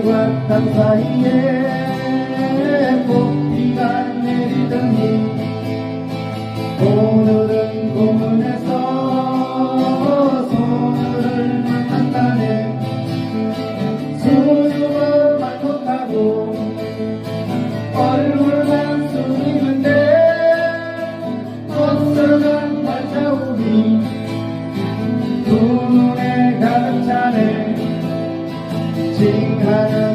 What am Tanzania. Amen.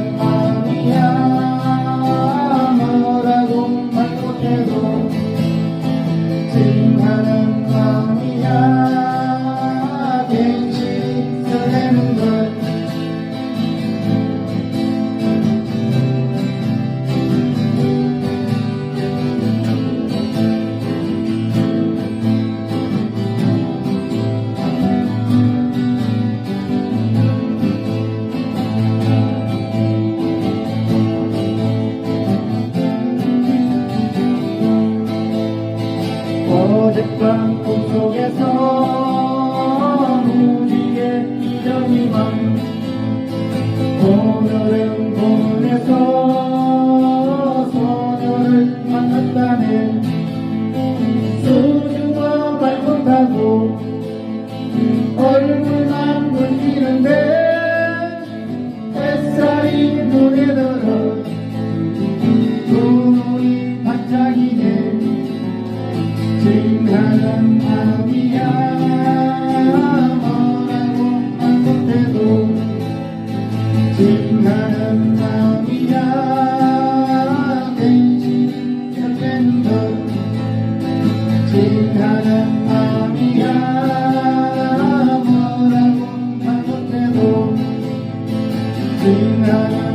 어젯밤 꿈속에서 무지개 이전이만 Sing you.